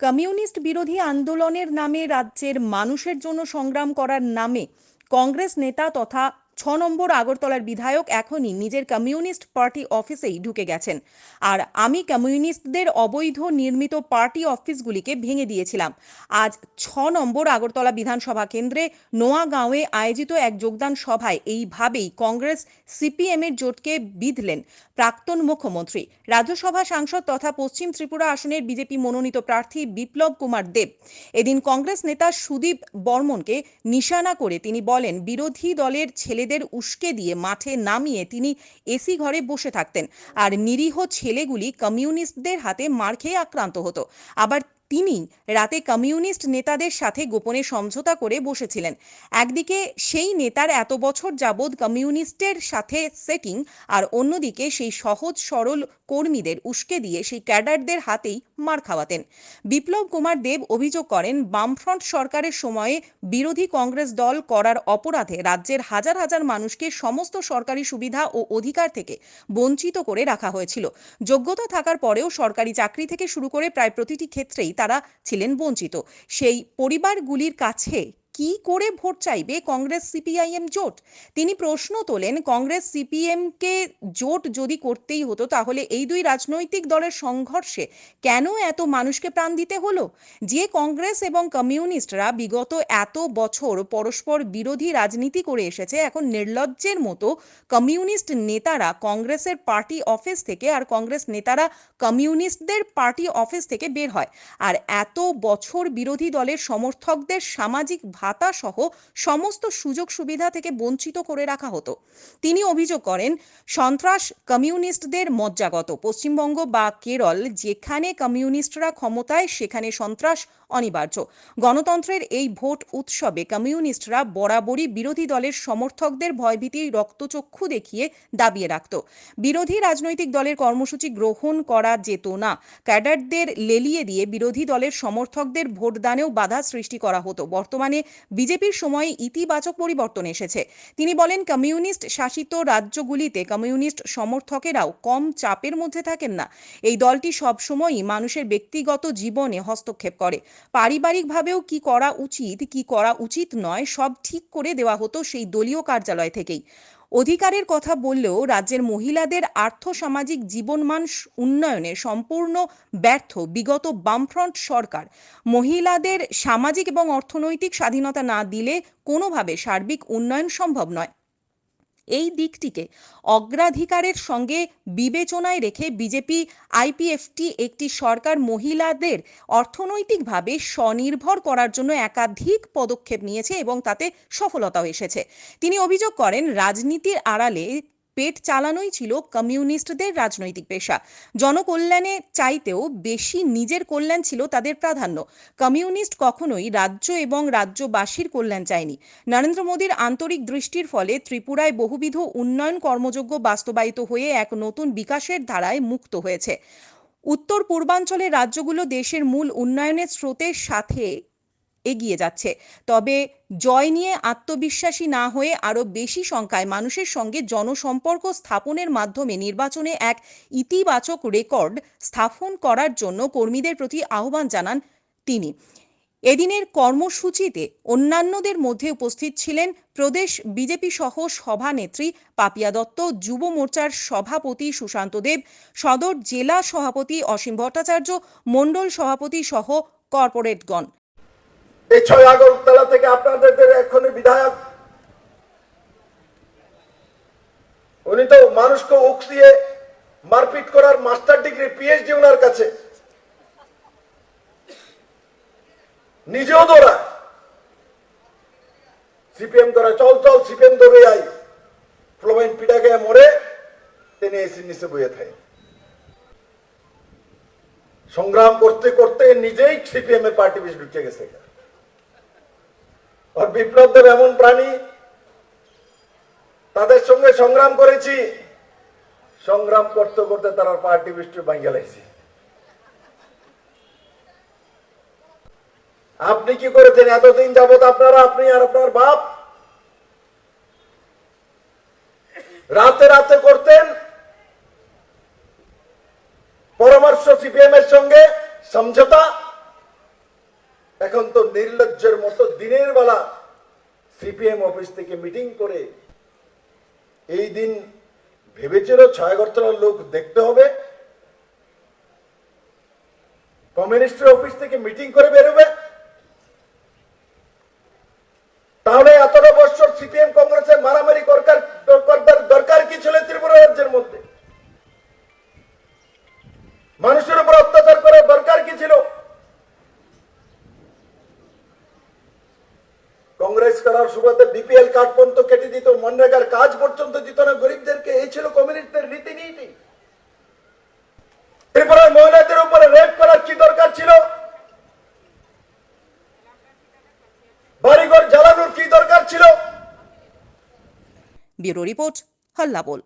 Communist বিরোধী আন্দোলনের নামে রাজ্যের মানুষের জন্য সংগ্রাম করার নামে কংগ্রেস নেতা তথা ছ নম্বর আগরতলার বিধায়ক এখনই নিজের কমিউনিস্ট পার্টি অফিসেই ঢুকে গেছেন। আর আমি কমিউনিস্টদের অবৈধ নির্মিত পার্টি অফিসগুলিকে ভেঙে দিয়েছিলাম। আজ ছ নম্বর আগরতলা বিধানসভা কেন্দ্রে নোয়াগাঁওয়ে আয়োজিত এক যোগদান সভায় এইভাবেই কংগ্রেস সিপিএমের জোটকে বিধলেন প্রাক্তন মুখ্যমন্ত্রী। রাজ্যসভা সাংসদ তথা পশ্চিম ত্রিপুরা আসনের বিজেপি মনোনীত প্রার্থী বিপ্লব কুমার দেব। এদিন কংগ্রেস নেতা সুদীপ বর্মনকে নিশানা করে তিনি বলেন, বিরোধী দলের ছেলেদের উস্কে দিয়ে মাঠে নামিয়ে তিনি এসি ঘরে বসে থাকতেন। আর নিরীহ ছেলেগুলি কমিউনিস্টদের হাতে মার খেয়ে আক্রান্ত হতো। আবার তিনি রাতে কমিউনিস্ট নেতাদের সাথে গোপনে সমঝোতা করে বসেছিলেন। একদিকে সেই নেতার এত বছর যাবৎ কমিউনিস্টের সাথে সেটিং, আর অন্যদিকে সেই সহজ সরল কর্মীদের উস্কে দিয়ে সেই ক্যাডারদের হাতেই মার খাওয়াতেন। বিপ্লব কুমার দেব অভিযোগ করেন, বামফ্রন্ট সরকারের সময়ে বিরোধী কংগ্রেস দল করার অপরাধে রাজ্যের হাজার হাজার মানুষকে সমস্ত সরকারি সুবিধা ও অধিকার থেকে বঞ্চিত করে রাখা হয়েছিল। যোগ্যতা থাকার পরেও সরকারি চাকরি থেকে শুরু করে প্রায় প্রতিটি ক্ষেত্রেই তারা ছিলেন বঞ্চিত। সেই পরিবারগুলির কাছে কি করে ভোট চাইবে কংগ্রেস সিপিআইএম জোট? তিনি প্রশ্ন তোলেন, কংগ্রেস সিপিএমকে জোট যদি করতেই হতো, তাহলে এই দুই রাজনৈতিক দলের সংঘর্ষে কেন এত মানুষকে প্রাণ দিতে হলো? যে কংগ্রেস এবং কমিউনিস্টরা বিগত এত বছর পরস্পর বিরোধী রাজনীতি করে এসেছে, এখন নির্লজ্জের মতো কমিউনিস্ট নেতারা কংগ্রেসের পার্টি অফিস থেকে আর কংগ্রেস নেতারা কমিউনিস্টদের পার্টি অফিস থেকে বের হয়। আর এত বছর বিরোধী দলের সমর্থকদের সামাজিক ভাতা সহ সমস্ত সুযোগ সুবিধা থেকে বঞ্চিত করে রাখা হতো। তিনি অভিযোগ করেন, সন্ত্রাস কমিউনিস্টদের মজ্জাগত। পশ্চিমবঙ্গ বা কেরল যেখানে কমিউনিস্টরা ক্ষমতায়, সেখানে সন্ত্রাস অনিবার্য। গণতন্ত্রের এই ভোট উৎসবে কমিউনিস্টরা বরাবরই বিরোধী দলের সমর্থকদের ভয়ভীতি রক্তচক্ষু দেখিয়ে দাবিয়ে রাখত। বিরোধী রাজনৈতিক দলের কর্মসূচি গ্রহণ করা যেত না। ক্যাডারদের লেলিয়ে দিয়ে বিরোধী দলের সমর্থকদের ভোটদানেও বাধা সৃষ্টি করা হতো। বর্তমানে বিজেপির সময়ে ইতিবাচক পরিবর্তন এসেছে। তিনি বলেন, কমিউনিস্ট শাসিত রাজ্যগুলিতে কমিউনিস্ট সমর্থকেরাও কম চাপের মধ্যে থাকেন না। এই দলটি সবসময়ই মানুষের ব্যক্তিগত জীবনে হস্তক্ষেপ করে। পারিবারিকভাবেও কি করা উচিত, কি করা উচিত নয়, সব ঠিক করে দেওয়া হতো সেই দলীয় কার্যালয় থেকেই। অধিকারের কথা বললেও রাজ্যের মহিলাদের আর্থসামাজিক জীবনমান উন্নয়নে সম্পূর্ণ ব্যর্থ বিগত বামফ্রন্ট সরকার। মহিলাদের সামাজিক এবং অর্থনৈতিক স্বাধীনতা না দিলে কোনোভাবে সার্বিক উন্নয়ন সম্ভব নয়। এই দিকটিকে অগ্রাধিকারের সঙ্গে বিবেচনায় রেখে বিজেপি আইপিএফটি একটি সরকার মহিলাদের অর্থনৈতিকভাবে স্বনির্ভর করার জন্য একাধিক পদক্ষেপ নিয়েছে এবং তাতে সফলতাও এসেছে। তিনি অভিযোগ করেন, রাজনীতির আড়ালে পেট চালানোই ছিল কমিউনিস্টদের রাজনৈতিক পেশা। জনকল্যাণে চাইতেও বেশি নিজের কল্যাণ ছিল তাদের প্রাধান্য। কমিউনিস্ট কখনোই রাজ্য এবং রাজ্যবাসীর কল্যাণ চায়নি। নরেন্দ্র মোদীর আন্তরিক দৃষ্টির ফলে ত্রিপুরায় বহুবিধ উন্নয়ন কর্মযোগ্য বাস্তবায়িত হয়ে এক নতুন বিকাশের ধারায় মুক্ত হয়েছে। উত্তর পূর্বাঞ্চলের রাজ্যগুলো দেশের মূল উন্নয়নের স্রোতের সাথে এগিয়ে যাচ্ছে। তবে জয় নিয়ে আত্মবিশ্বাসী না হয়ে আরও বেশি সংখ্যায় মানুষের সঙ্গে জনসম্পর্ক স্থাপনের মাধ্যমে নির্বাচনে এক ইতিবাচক রেকর্ড স্থাপন করার জন্য কর্মীদের প্রতি আহ্বান জানান তিনি। এদিনের কর্মসূচিতে অন্যান্যদের মধ্যে উপস্থিত ছিলেন প্রদেশ বিজেপি সহ সভানেত্রী পাপিয়া দত্ত, যুব মোর্চার সভাপতি সুশান্ত দেব, সদর জেলা সভাপতি অসীম ভট্টাচার্য, মণ্ডল সভাপতি সহ কর্পোরেটগণ। এই ছয় আগরতলা থেকে আপনাদের এখনই বিধায়ক। উনি তো মানুষকে উকসিয়ে মারপিট করার মাস্টার ডিগ্রি পিএইচডি ওনার কাছে। নিজেও দৌড়া সিপিএম ধরা চল চল, সিপিএম ধরে আই ফ্লোমাইন পিঠা খেয়ে মরে, তিনি এসির নিচে বইয়ে থাকে সংগ্রাম করতে করতে নিজেই সিপিএম এর পার্টি বেশ ঢুকে গেছে। আর বিপ্লব এমন প্রাণী তাদের সঙ্গে সংগ্রাম করেছি। সংগ্রাম করতে করতে তারা পার্টি বিষ্টু ভাঙ্গে লাইছে আপনি কি করেছেন? এতদিন যাবত আপনারা, আপনি আর আপনার বাপ রাতে রাতে করতেন। পরামর্শ সিপিএম এর সঙ্গে, সমঝোতা এখন তো নির্লজ্জের মতো দিনের বেলা সিপিএম অফিস থেকে মিটিং করে এই দিন ভেবেছিল ছয় ছয়গরতলার লোক দেখতে হবে। কমিউনিস্টের অফিস থেকে মিটিং করে বেরোবে। করার সুবাদে বিপিএল কার্ড পর্যন্ত কেটে দিত, মনরেগার কাজ পর্যন্ত দিত না। গরিবদেরকে এই ছিল কমিউনিস্টদের রীতিনীতি। ত্রিপুরার মহিলাদের উপরে রেপ করার কি দরকার ছিল? বাড়িঘর জ্বালানোর কি দরকার ছিল? ব্যুরো রিপোর্ট হল্লা বল।